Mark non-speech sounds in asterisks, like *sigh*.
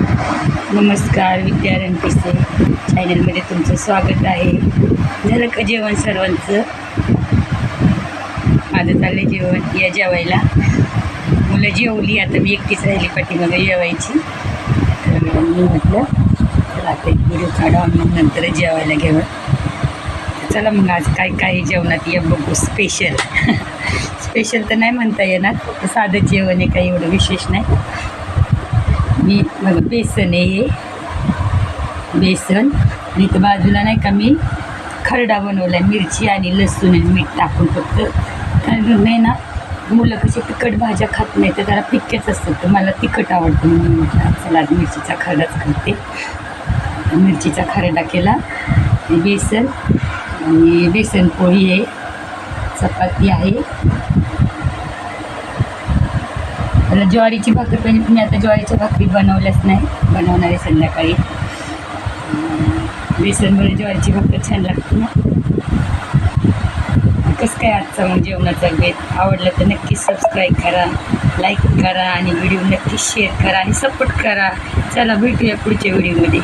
नमस्कार विद्यारण पिसे चॅनलमध्ये तुमचं स्वागत आहे. झालं का जेवण सर्वांचं? माझं चाललं जेवण. या जेवायला. मुलं जेवली आता मी एकटीच राहिली पाठीमागं जेवायची. तर मी म्हटलं चला आता एक व्हिडिओ काढा मग नंतर जेवायला घेऊन. चला मग आज काय काय जेवणात या बघू. स्पेशल स्पेशल *laughs* तर नाही म्हणता येणार फक्त साधं जेवण आहे काही एवढं विशेष नाही. मी बघा बेसन आहे बेसन आणि तर बाजूला नाही का मी खरडा बनवला आहे मिरची आणि लसूण आणि मीठ टाकून फक्त कारण नाही ना मुलं कशी तिखट भाज्या खात नाही तर त्याला पिक्केच असतात तर मला तिखट आवडतं म्हणून मी म्हटलं चला मिरचीचा खरडाच करते मिरचीचा खरडा केला बेसन आणि बेसन पोळी आहे चपाती आहे ज्वारीची भाकरी पण मी आता ज्वारीच्या भाकरी बनवल्याच नाही. बनवणार आहे संध्याकाळी. बेसनमुळे ज्वारीची भाकरी छान लागते ना. कसं काय आजचा मग जेवणाचा बेत आवडलं तर नक्की सबस्क्राईब करा लाईक करा आणि व्हिडिओ नक्की शेअर करा आणि सपोर्ट करा. चला भेटूया पुढच्या व्हिडिओमध्ये